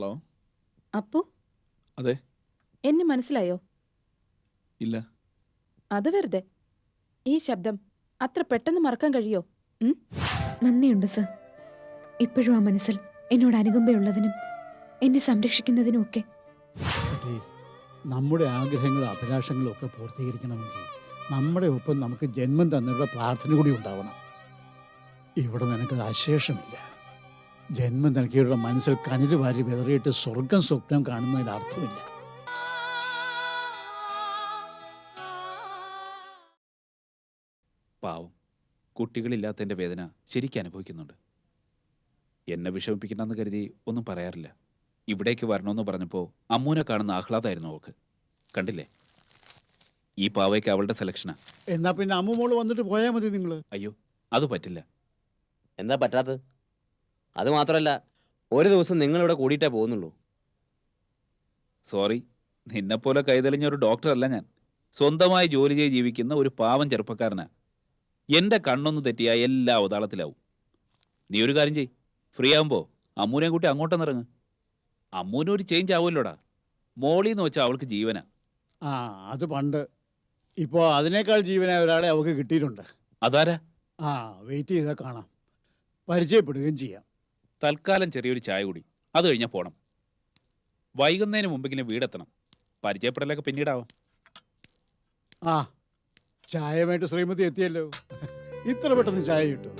Hello? Appu? അതെ. എന്നെ മനസ്സിലായോ? ഇല്ല. അത് വെറുതെ. ഈ ശബ്ദം അത്ര പെട്ടെന്ന് മറക്കാൻ കഴിയോ? ഉം? നന്ദിയുണ്ട് സർ. ഇപ്പോഴും ആ മനസ്സിൽ എന്നോട് അനുകമ്പയുള്ളതിനും എന്നെ സംരക്ഷിക്കുന്നതിനും ഒക്കെ. നമ്മുടെ ആഗ്രഹങ്ങളും അഭിലാഷങ്ങളും ഒക്കെ പൂർത്തീകരിക്കണമെങ്കിൽ നമ്മുടെ ഒപ്പം നമുക്ക് ജന്മം തന്നവരുടെ പ്രാർത്ഥന കൂടി ഉണ്ടാവണം. ഇവിടെ നിനക്ക് അശേഷമില്ല. ജന്മം നൽകിയവരുടെ മനസ്സിൽ കനൽ വാരി വിതറിയിട്ട് സ്വർഗം സ്വപ്നം കാണുന്നതിൽ അർത്ഥമില്ല. പാവം കുട്ടികളില്ലാത്തതിന്റെ വേദന ശരിക്കും അനുഭവിക്കുന്നുണ്ട്. എന്നെ വിഷമിപ്പിക്കണമെന്ന് കരുതി ഒന്നും പറയാറില്ല. ഇവിടേക്ക് വരണമെന്ന് പറഞ്ഞപ്പോൾ അമ്മൂനെ കാണുന്ന ആഹ്ലാദമായിരുന്നു അവൾക്ക്. കണ്ടില്ലേ? ഈ പാവയ്ക്ക് അവളുടെ സെലക്ഷനാ. എന്നാ പിന്നെ അമ്മൂമോൾ വന്നിട്ട് പോയാൽ മതി നിങ്ങൾ അയ്യോ അത് പറ്റില്ല. എന്താ പറ്റാത്തത്? അത് മാത്രമല്ല ഒരു ദിവസം നിങ്ങളിവിടെ കൂടിയിട്ടേ പോകുന്നുള്ളൂ. സോറി നിന്നെപ്പോലെ കൈതെളിഞ്ഞ ഒരു ഡോക്ടറല്ല ഞാൻ. സ്വന്തമായി ജോലി ചെയ്ത് ജീവിക്കുന്ന ഒരു പാവം ചെറുപ്പക്കാരനാ. എന്റെ കണ്ണൊന്ന് തെറ്റിയാൽ എല്ലാ അവതാളത്തിലാവും നീ ഒരു കാര്യം ചെയ് ഫ്രീ ആകുമ്പോൾ അമ്മൂനെ കൂട്ടി അങ്ങോട്ടെന്ന് ഇറങ്ങ്. അമ്മൂന് ഒരു ചേഞ്ച് ആവുമല്ലോടാ. മോളി എന്ന് വെച്ചാൽ അവൾക്ക് ജീവനാ. ആ അത് പണ്ട്. ഇപ്പോൾ അതിനേക്കാൾ ജീവനായ ഒരാളെ അവൾക്ക് കിട്ടിയിട്ടുണ്ട്. അതാരാ? ആ വെയിറ്റ് ചെയ്താൽ കാണാം. പരിചയപ്പെടുകയും ചെയ്യാം. തൽക്കാലം ചെറിയൊരു ചായ കുടി. അത് കഴിഞ്ഞാൽ പോണം. വൈകുന്നതിന് മുമ്പെങ്കിലും വീടെത്തണം. പരിചയപ്പെടലൊക്കെ പിന്നീടാവാം. ആ ചായമായിട്ട് ശ്രീമതി എത്തിയല്ലോ. ഇത്ര പെട്ടെന്ന് ചായ കിട്ടും.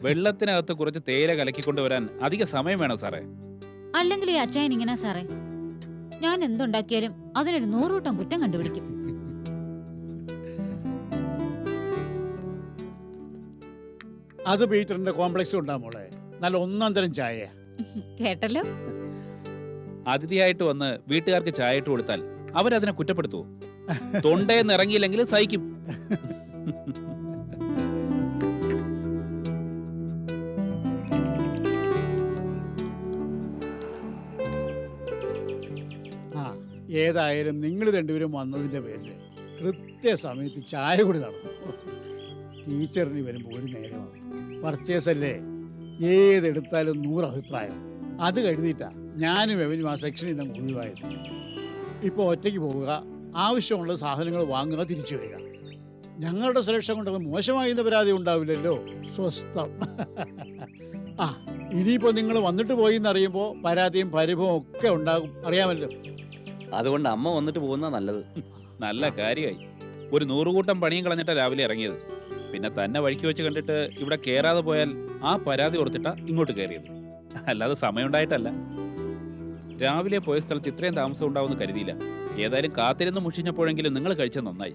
വെള്ളത്തിനകത്ത് കുറച്ച് തേയില കലക്കിക്കൊണ്ട് വരാൻ അധിക സമയം വേണം സാറേ? അല്ലെങ്കിൽ ഈ അച്ചായൻ ഇങ്ങനെ സാറേ. ഞാൻ എന്തുണ്ടാക്കിയാലും അതിനൊരു നൂറൂട്ടം കുറ്റം കണ്ടുപിടിക്കും. അത് പീറ്ററിന്റെ കോംപ്ലക്സ് ഉണ്ടാ മോളെ. നല്ല ഒന്നാം തരം ചായ കേട്ടല്ലോ? അതിഥിയായിട്ട് വന്ന് വീട്ടുകാർക്ക് ചായ ഇട്ട് കൊടുത്താൽ അവരതിനെ കുറ്റപ്പെടുത്തുവോ? തൊണ്ടയെന്ന് ഇറങ്ങിയില്ലെങ്കിൽ സഹിക്കും. ആ ഏതായാലും നിങ്ങൾ രണ്ടുപേരും വന്നതിന്റെ പേരിൽ കൃത്യസമയത്ത് ചായ കൂടി നടന്നു. ടീച്ചറിന് വരുമ്പോൾ ഒരു നേരമാണ് പർച്ചേസ് അല്ലേ? ഏതെടുത്താലും നൂറ് അഭിപ്രായം. അത് കരുതിയിട്ടാ ഞാനും എവനും ആ സെക്ഷനിൽ നിന്ന് ഒഴിവായത്. ഇപ്പോൾ ഒറ്റയ്ക്ക് പോവുക ആവശ്യമുള്ള സാധനങ്ങൾ വാങ്ങുക തിരിച്ചു വരിക. ഞങ്ങളുടെ സെലക്ഷൻ കൊണ്ടത് മോശമായി എന്ന പരാതി ഉണ്ടാവില്ലല്ലോ. സ്വസ്ഥം. ആ ഇനിയിപ്പോൾ നിങ്ങൾ വന്നിട്ട് പോയി എന്നറിയുമ്പോൾ പരാതിയും പരിഭവം ഒക്കെ ഉണ്ടാകും. അറിയാമല്ലോ. അതുകൊണ്ട് അമ്മ വന്നിട്ട് പോകുന്ന നല്ലത്. നല്ല കാര്യമായി ഒരു നൂറുകൂട്ടം പണിയും കളഞ്ഞിട്ടാണ് രാവിലെ ഇറങ്ങിയത്. പിന്നെ തന്നെ വഴിക്ക് വെച്ച് കണ്ടിട്ട് ഇവിടെ കയറാതെ പോയാൽ ആ പരാതി ഓർത്തിട്ടാ ഇങ്ങോട്ട് കയറിയത് അല്ലാതെ സമയമുണ്ടായിട്ടല്ല. രാവിലെ പോയ സ്ഥലത്ത് ഇത്രയും താമസം ഉണ്ടാവുമെന്ന് കരുതിയില്ല. ഏതായാലും കാത്തിരുന്ന് മുഷിഞ്ഞപ്പോഴെങ്കിലും നിങ്ങൾ കഴിച്ചത് നന്നായി.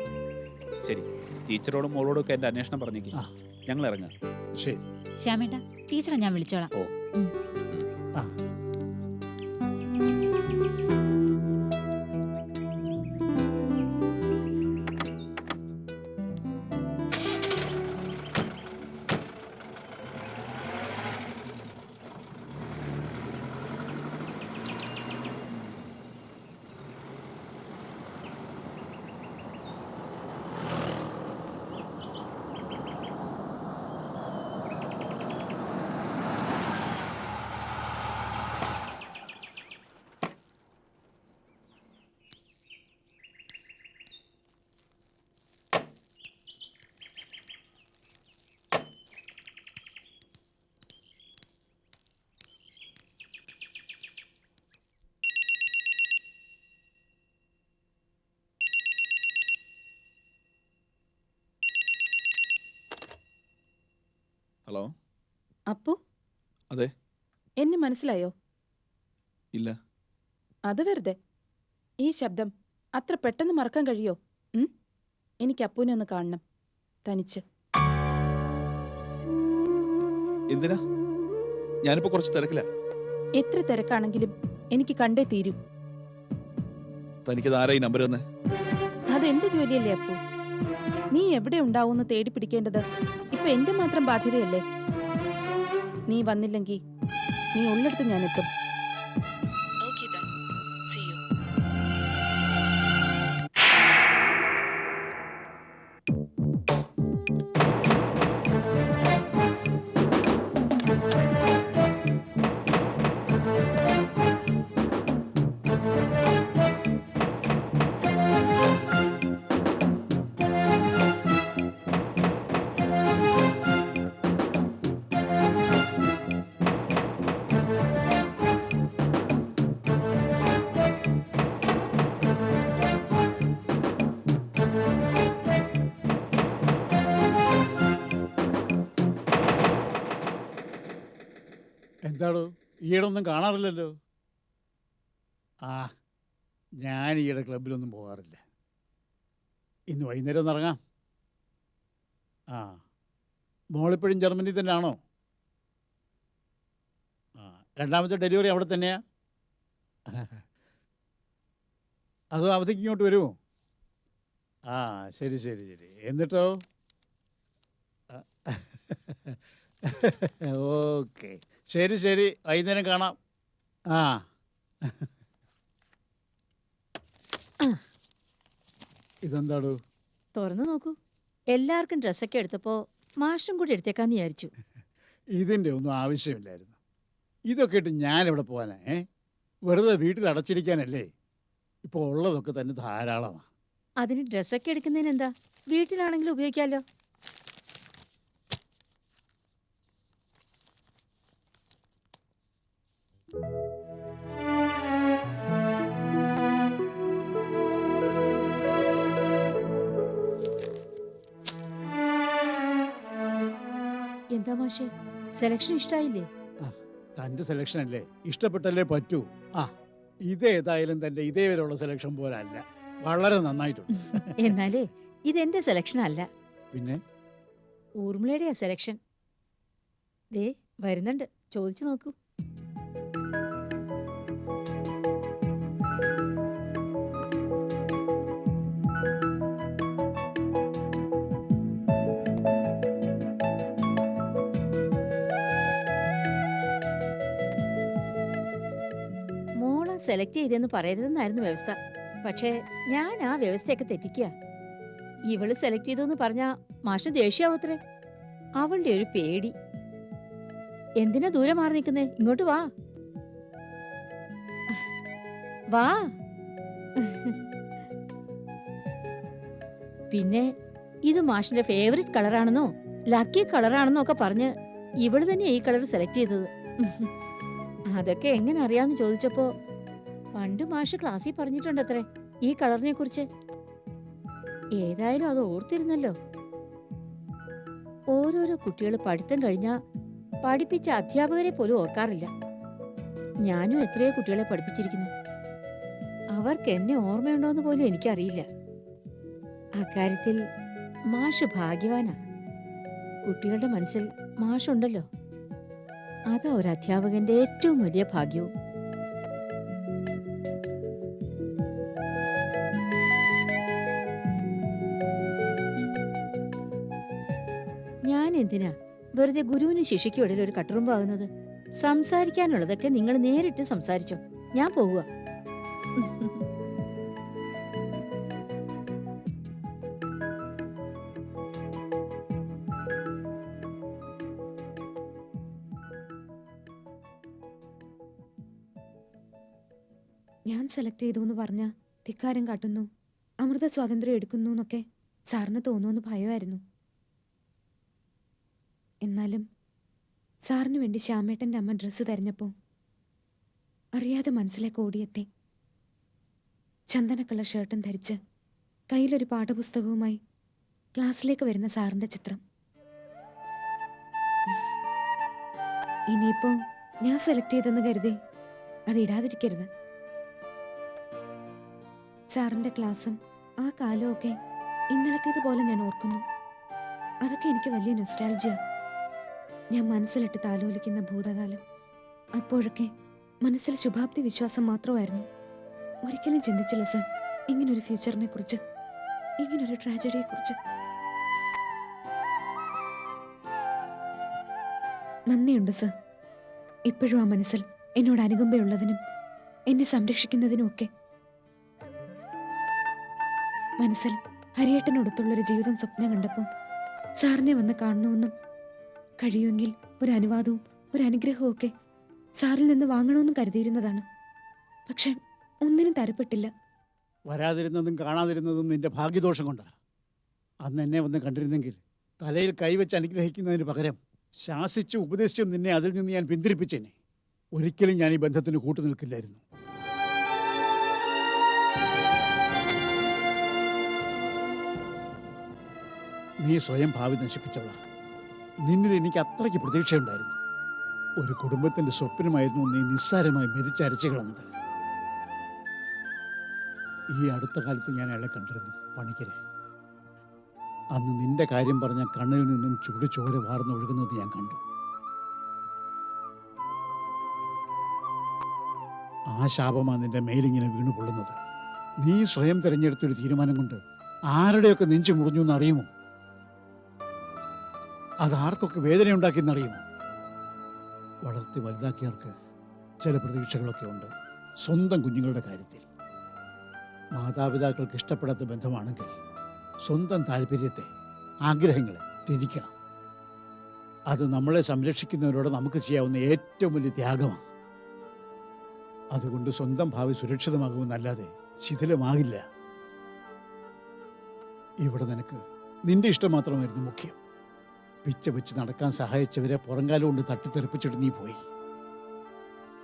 ശരി ടീച്ചറോടും മോളോടും ഒക്കെ എന്റെ അന്വേഷണം പറഞ്ഞേക്ക്. ഞങ്ങൾ ഇറങ്ങാം. ശരി. ശ്യാമേട്ടാ ടീച്ചറെ ഞാൻ വിളിച്ചോളാം. ഓ. ആ. ഹലോ? അപ്പു? അതെ. എന്നെ മനസ്സിലായോ? ഇല്ല. അത് വെറുതെ. ഈ ശബ്ദം അത്ര പെട്ടെന്ന് മറക്കാൻ കഴിയോ? ഉം? എനിക്ക് അപ്പുവിനെ ഒന്ന് കാണണം. തനിച്ച്. എന്തിനാ? ഞാനിപ്പോ കുറച്ച് തിരക്കില്ല എത്ര തിരക്കാണെങ്കിലും എനിക്ക് കണ്ടേ തീരൂ. തനിക്കത് ആരാ ഈ നമ്പർ തന്നെ? അതെന്റെ ജോലിയല്ലേ അപ്പു? നീ എവിടെ ഉണ്ടാവും തേടി പിടിക്കേണ്ടത്? എന്റെ മാത്രം ബാധ്യതയല്ലേ? നീ വന്നില്ലെങ്കിൽ നീ ഉള്ളിടത്ത് ഞാൻ ഈയിടെ ഈയിടൊന്നും കാണാറില്ലല്ലോ. ആ ഞാൻ ഈയിടെ ക്ലബിലൊന്നും പോകാറില്ല. ഇന്ന് വൈകുന്നേരം ഒന്ന് ഇറങ്ങാം. ആ മോളിപ്പോഴും ജർമ്മനി തന്നെയാണോ? ആ രണ്ടാമത്തെ ഡെലിവറി അവിടെ തന്നെയാ? അതോ അവധിക്ക് ഇങ്ങോട്ട് വരുമോ ആ ശരി ശരി ശരി. എന്നിട്ടോ? ഓക്കെ. ശരി ശരി. വൈകുന്നേരം കാണാം. ആ. ഇതെന്താടോ? തുറന്നു നോക്കൂ. എല്ലാവർക്കും ഡ്രസ്സൊക്കെ എടുത്തപ്പോൾ മാഷും കൂടി എടുത്തേക്കാന്ന് വിചാരിച്ചു. ഇതിന്റെ ഒന്നും ആവശ്യമില്ലായിരുന്നു. ഇതൊക്കെ ഇട്ട് ഞാനെവിടെ പോകാനാ ഏ? വെറുതെ വീട്ടിൽ അടച്ചിരിക്കാനല്ലേ? ഇപ്പോൾ ഉള്ളതൊക്കെ തന്നെ ധാരാളമാണ് അതിന് ഡ്രസ്സൊക്കെ എടുക്കുന്നതിന് എന്താ വീട്ടിലാണെങ്കിലും ഉപയോഗിക്കാമല്ലോ എന്താ മാഷേ? സെലക്ഷൻ ഇഷ്ടായില്ലേ? തന്റെ സെലക്ഷൻ അല്ലേ? ഇഷ്ടപ്പെട്ടല്ലേ പറ്റൂ. ആ ഇതേതായാലും തന്റെ ഇതേ വരെയുള്ള സെലക്ഷൻ പോലെ അല്ല. വളരെ നന്നായിട്ടുണ്ട്. എന്നാലേ ഇതെന്റെ സെലക്ഷൻ അല്ല. പിന്നെ? ഊർമിളയുടെയാ സെലക്ഷൻ ദേ വരുന്നുണ്ട്. ചോദിച്ചു നോക്കൂ. സെലക്ട് ചെയ്തെന്ന് പറയരുതെന്നായിരുന്നു വ്യവസ്ഥ. പക്ഷേ ഞാൻ ആ വ്യവസ്ഥയൊക്കെ തെറ്റിക്കുക ഇവൾ സെലക്ട് ചെയ്തെന്ന് പറഞ്ഞാ മാഷ് ദേഷ്യാവത്രേ. അവളുടെ ഒരു പേടി. എന്തിനാ ദൂരെ മാറി നിൽക്കുന്നേ? ഇങ്ങോട്ട് വാ. വാ. പിന്നെ ഇത് മാഷിന്റെ ഫേവറേറ്റ് കളറാണെന്നോ ലക്കി കളറാണെന്നോ ഒക്കെ പറഞ്ഞ് ഇവൾ തന്നെ ഈ കളർ സെലക്ട് ചെയ്തത്. അതൊക്കെ എങ്ങനെ അറിയാന്ന് ചോദിച്ചപ്പോ പണ്ട് മാഷ് ക്ലാസ്സിൽ പറഞ്ഞിട്ടുണ്ടത്രേ ഈ കളറിനെ കുറിച്ച്. ഏതായാലും അത് ഓർത്തിരുന്നല്ലോ. ഓരോരോ കുട്ടികൾ പഠിത്തം കഴിഞ്ഞാ പഠിപ്പിച്ച അധ്യാപകരെ പോലും ഓർക്കാറില്ല. ഞാനും എത്രയോ കുട്ടികളെ പഠിപ്പിച്ചിരിക്കുന്നു. അവർക്ക് എന്നെ ഓർമ്മയുണ്ടോ എന്ന് പോലും എനിക്കറിയില്ല. അക്കാര്യത്തിൽ മാഷ് ഭാഗ്യവാനാ. കുട്ടികളുടെ മനസ്സിൽ മാഷുണ്ടല്ലോ. അതാ ഒരു അധ്യാപകന്റെ ഏറ്റവും വലിയ ഭാഗ്യവും. എന്തിനാ? വെറുതെ ഗുരുവിനും ശിഷ്യയ്ക്കും ഇടയിൽ ഒരു കട്ടുറുമ്പാകുന്നത്? സംസാരിക്കാനുള്ളതൊക്കെ നിങ്ങൾ നേരിട്ട് സംസാരിച്ചോ. ഞാൻ പോവുക. ഞാൻ സെലക്ട് ചെയ്തു എന്ന് പറഞ്ഞ ധിക്കാരം കാട്ടുന്നു. അമൃത സ്വാതന്ത്ര്യം എടുക്കുന്നു എന്നൊക്കെ സാറിന് തോന്നുമെന്ന് ഭയമായിരുന്നു. എന്നാലും സാറിന് വേണ്ടി ശ്യാമേട്ടന്റെ അമ്മ ഡ്രസ്സ് തെരഞ്ഞപ്പോൾ അറിയാതെ മനസ്സിലേക്ക് ഓടിയെത്തി. ചന്ദനക്കുള്ള ഷർട്ടും ധരിച്ച് കയ്യിലൊരു പാഠപുസ്തകവുമായി ക്ലാസ്സിലേക്ക് വരുന്ന സാറിന്റെ ചിത്രം. ഇനിയിപ്പോൾ ഞാൻ സെലക്ട് ചെയ്തെന്ന് കരുതി അത് ഇടാതിരിക്കരുത്. സാറിന്റെ ക്ലാസ്സും ആ കാലമൊക്കെ ഇന്നലത്തേതുപോലെ ഞാൻ ഓർക്കുന്നു. അതൊക്കെ എനിക്ക് വലിയ നൊസ്റ്റാൾജിയ ഞാൻ മനസ്സിലിട്ട് താലോലിക്കുന്ന ഭൂതകാലം. അപ്പോഴൊക്കെ മനസ്സിൽ ശുഭാപ്തി വിശ്വാസം മാത്രമായിരുന്നു. ഒരിക്കലും ചിന്തിച്ചില്ല സർ ഇങ്ങനൊരു ഫ്യൂച്ചറിനെ കുറിച്ച് ഇങ്ങനൊരു ട്രാജഡിയെ കുറിച്ച് നന്ദിയുണ്ട് സർ. ഇപ്പോഴും ആ മനസ്സിൽ എന്നോട് അനുകമ്പയുള്ളതിനും എന്നെ സംരക്ഷിക്കുന്നതിനും ഒക്കെ. മനസ്സിൽ ഹരിയേട്ടനോടൊത്തുള്ളൊരു ജീവിതം സ്വപ്നം കണ്ടപ്പോൾ സാറിനെ വന്ന് കാണണമെന്നും കഴിയുമെങ്കിൽ ഒരു അനുവാദവും ഒരു അനുഗ്രഹവും ഒക്കെ സാറിൽ നിന്ന് വാങ്ങണമെന്നും കരുതിയിരുന്നതാണ്. പക്ഷെ ഒന്നിനും തരപ്പെട്ടില്ല. വരാതിരുന്നതും കാണാതിരുന്നതും നിന്റെ ഭാഗ്യദോഷം കൊണ്ടാണ് അന്ന് എന്നെ വന്ന് കണ്ടിരുന്നെങ്കിൽ തലയിൽ കൈവച്ച് അനുഗ്രഹിക്കുന്നതിന് പകരം ശാസിച്ച് ഉപദേശിച്ചും നിന്നെ അതിൽ നിന്ന് ഞാൻ പിന്തിരിപ്പിച്ചേനെ. ഒരിക്കലും ഞാൻ ഈ ബന്ധത്തിന് കൂട്ടു നിൽക്കില്ലായിരുന്നു. നീ സ്വയം ഭാവി നശിപ്പിച്ചവളാ. നിന്നിൽ എനിക്ക് അത്രയ്ക്ക് പ്രതീക്ഷയുണ്ടായിരുന്നു. ഒരു കുടുംബത്തിന്റെ സ്വപ്നമായിരുന്നു നീ നിസ്സാരമായി മെതിച്ചരച്ചു കളഞ്ഞത്. ഈ അടുത്ത കാലത്ത് ഞാൻ അയാളെ കണ്ടിരുന്നു പണിക്കരെ. അന്ന് നിന്റെ കാര്യം പറഞ്ഞ കണ്ണിൽ നിന്നും ചുടു ചോര വാർന്നൊഴുകുന്നത് ഞാൻ കണ്ടു. ആ ശാപമാണ് നിന്റെ മേലിങ്ങനെ വീണു കൊള്ളുന്നത് നീ സ്വയം തിരഞ്ഞെടുത്തൊരു തീരുമാനം കൊണ്ട് ആരുടെയൊക്കെ നെഞ്ചു മുറിഞ്ഞു എന്നറിയുമോ അത് ആർക്കൊക്കെ വേദനയുണ്ടാക്കിയെന്നറിയുമോ? വളർത്തി വലുതാക്കിയവർക്ക് ചില പ്രതീക്ഷകളൊക്കെ ഉണ്ട്. സ്വന്തം കുഞ്ഞുങ്ങളുടെ കാര്യത്തിൽ. മാതാപിതാക്കൾക്ക് ഇഷ്ടപ്പെടാത്ത ബന്ധമാണെങ്കിൽ സ്വന്തം താല്പര്യത്തെ ആഗ്രഹങ്ങളെ തിരിക്കണം അത് നമ്മളെ സംരക്ഷിക്കുന്നവരോട് നമുക്ക് ചെയ്യാവുന്ന ഏറ്റവും വലിയ ത്യാഗമാണ്. അതുകൊണ്ട് സ്വന്തം ഭാവി സുരക്ഷിതമാകുമെന്നല്ലാതെ ശിഥിലമാകില്ല. ഇവിടെ നിനക്ക് നിന്റെ ഇഷ്ടം മാത്രമായിരുന്നു മുഖ്യം. പിച്ച വെച്ച് നടക്കാൻ സഹായിച്ചവരെ പുറങ്കാലം കൊണ്ട് തട്ടിത്തെറിപ്പിച്ചിട്ട് നീ പോയി.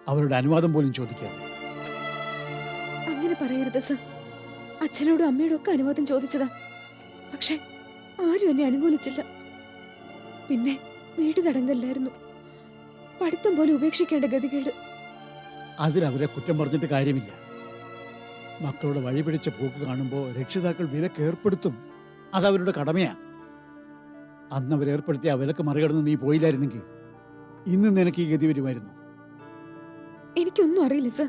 അവരുടെ അനുവാദം പോലും ചോദിക്കാതെ. അങ്ങനെ പറയരുത് സർ. അച്ഛനോടും അമ്മയോടും ഒക്കെ അനുവാദം ചോദിച്ചതാ. പക്ഷെ ആരും എന്നെ അനുകൂലിച്ചില്ല. പിന്നെ വീട് തടങ്കല്ലായിരുന്നു. പഠിത്തം പോലെ ഉപേക്ഷിക്കേണ്ട ഗതികേട്. അതിലവരെ കുറ്റം പറഞ്ഞിട്ട് കാര്യമില്ല. മക്കളുടെ വഴിപിടിച്ച പോക്ക് കാണുമ്പോൾ രക്ഷിതാക്കൾ വിലക്കേർപ്പെടുത്തും അതവരുടെ കടമയാ. അന്ന് അവരേർപ്പെടുത്തിയ വിലക്ക് മറികടന്ന് നീ പോയില്ലായിരുന്നെങ്കിൽ ഇന്ന് നിനക്ക് ഈ ഗതി വരുമായിരുന്നു. എനിക്കൊന്നും അറിയില്ല സർ.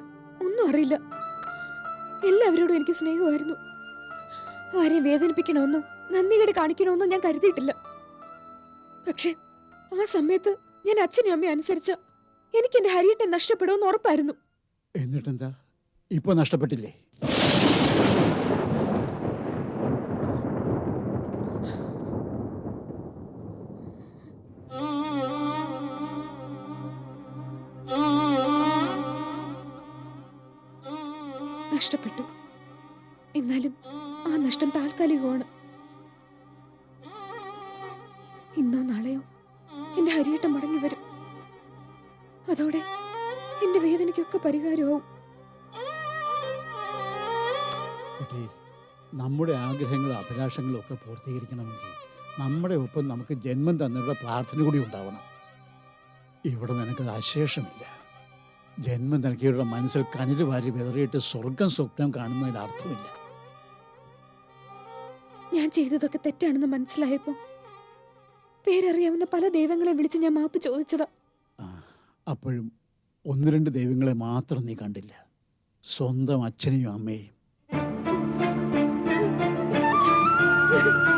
ഒന്നും അറിയില്ല. എല്ലാവരോടും എനിക്ക് സ്നേഹമായിരുന്നു. ആരെയും വേദനിപ്പിക്കണമെന്നോ നന്ദികേട് കാണിക്കണമെന്നോ ഞാൻ കരുതിയിട്ടില്ല. പക്ഷേ ആ സമയത്ത് ഞാൻ അച്ഛനും അമ്മയും അനുസരിച്ച എനിക്ക് എന്റെ ഹരിയട്ടെ നഷ്ടപ്പെടുമെന്ന് ഉറപ്പായിരുന്നു. എന്നിട്ടെന്താ? ഇപ്പൊ നഷ്ടപ്പെട്ടില്ലേ? നഷ്ടപ്പെട്ടു. എന്നാലും ആ നഷ്ടം താൽക്കാലികമാണ് ഇന്നോ നാളെയോ എന്റെ ഹരിയേട്ടം മടങ്ങി വരും. അതോടെ എന്റെ വേദനയ്ക്കൊക്കെ പരിഹാരമാവും. നമ്മുടെ ആഗ്രഹങ്ങളും അഭിലാഷങ്ങളും ഒക്കെ പൂർത്തീകരിക്കണമെങ്കിൽ നമ്മുടെ ഒപ്പം നമുക്ക് ജന്മം തന്നുള്ള പ്രാർത്ഥന കൂടി ഉണ്ടാവണം. ഇവിടെ നിനക്ക് അശേഷമില്ല. ജന്മം നൽകിയവരുടെ മനസ്സിൽ കനിര് വാരി വിതറിയിട്ട് സ്വർഗം സ്വപ്നം കാണുന്നതിൽ അർത്ഥമില്ല. ഞാൻ ചെയ്തതൊക്കെ തെറ്റാണെന്ന് മനസ്സിലായപ്പോൾ പേരറിയാവുന്ന പല ദൈവങ്ങളെ വിളിച്ച് ഞാൻ മാപ്പ് ചോദിച്ചതാ. അപ്പോഴും ഒന്ന് രണ്ട് ദൈവങ്ങളെ മാത്രം നീ കണ്ടില്ല. സ്വന്തം അച്ഛനെയും അമ്മയെയും.